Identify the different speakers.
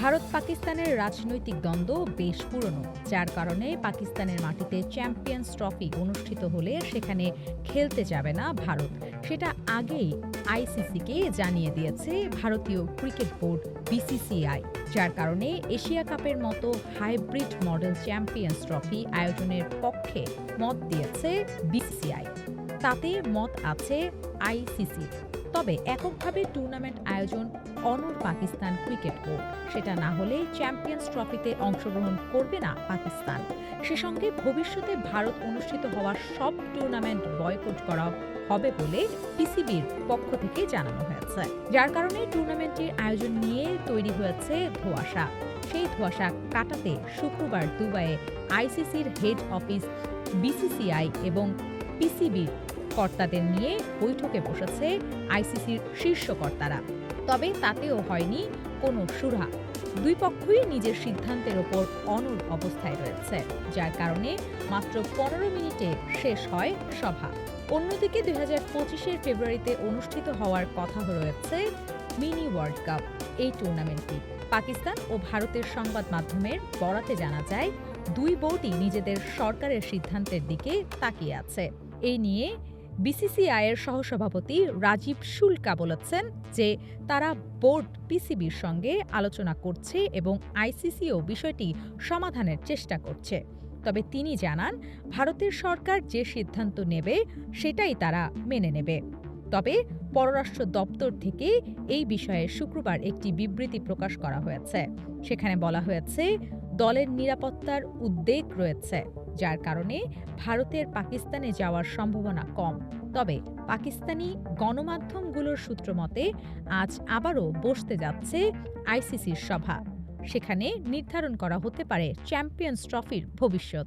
Speaker 1: ভারত পাকিস্তানের রাজনৈতিক দ্বন্দ্ব বেশ পুরনো, যার কারণে পাকিস্তানের মাটিতে চ্যাম্পিয়ন্স ট্রফি অনুষ্ঠিত হলে সেখানে খেলতে যাবে না ভারত। সেটা আগেই আইসিসিকে জানিয়ে দিয়েছে ভারতীয় ক্রিকেট বোর্ড বিসিসিআই, যার কারণে এশিয়া কাপের মতো হাইব্রিড মডেল চ্যাম্পিয়ন্স ট্রফি আয়োজনের পক্ষে মত দিয়েছে বিসিসিআই। তাতে মত আছে আইসিসি তবে এককভাবে টুর্নামেন্ট আয়োজন অনর পাকিস্তান ক্রিকেট বোর্ড সেটা না হলে চ্যাম্পিয়ন্স ট্রফিতে অংশগ্রহণ করবে না পাকিস্তান। সে সঙ্গে ভবিষ্যতে ভারত অনুষ্ঠিত হওয়া সব টুর্নামেন্ট বয়কট করা হবে বলে পিসিবির পক্ষ থেকে জানানো হয়েছে। যার কারণে টুর্নামেন্টের আয়োজন নিয়ে তৈরি হয়েছে ধোঁয়াশা। সেই ধোঁয়াশা কাটাতে শুক্রবার দুবাইয়ে আইসিসির হেড অফিস বিসিসিআই এবং পিসিবির কর্তাদের নিয়ে বৈঠকে বসেছে আইসিসির শীর্ষ কর্তারা। তবে তাতেও হয়নি কোনো সুরা দুই পক্ষই নিজের সিদ্ধান্তের ওপর অনড় অবস্থায় রয়েছে, যার কারণে মাত্র পনেরো মিনিটে শেষ হয় সভা। অন্যদিকে দুই হাজার পঁচিশের ফেব্রুয়ারিতে অনুষ্ঠিত হওয়ার কথা রয়েছে মিনি ওয়ার্ল্ড কাপ। এই টুর্নামেন্টটি পাকিস্তান ও ভারতের সংবাদ মাধ্যমের বরাতে জানা যায়, দুই বোর্ডই নিজেদের সরকারের সিদ্ধান্তের দিকে তাকিয়ে আছে। এই নিয়ে বিসিসিআইয়ের সহসভাপতি রাজীব শুল্কা বলেছেন যে তারা বোর্ড পিসিবির সঙ্গে আলোচনা করছে এবং আইসিসিও বিষয়টি সমাধানের চেষ্টা করছে। তবে তিনি জানান, ভারতের সরকার যে সিদ্ধান্ত নেবে, সেটাই তারা মেনে নেবে। তবে পররাষ্ট্র দপ্তর থেকে এই বিষয়ে শুক্রবার একটি বিবৃতি প্রকাশ করা হয়েছে। সেখানে বলা হয়েছে, দলের নিরাপত্তার উদ্বেগ রয়েছে। যার কারণে ভারতের পাকিস্তানে যাওয়ার সম্ভাবনা কম। তবে পাকিস্তানি গণমাধ্যমগুলোর সূত্র মতে, আজ আবারও বসতে যাচ্ছে আইসিসির সভা। সেখানে নির্ধারণ করা হতে পারে চ্যাম্পিয়ন্স ট্রফির ভবিষ্যৎ।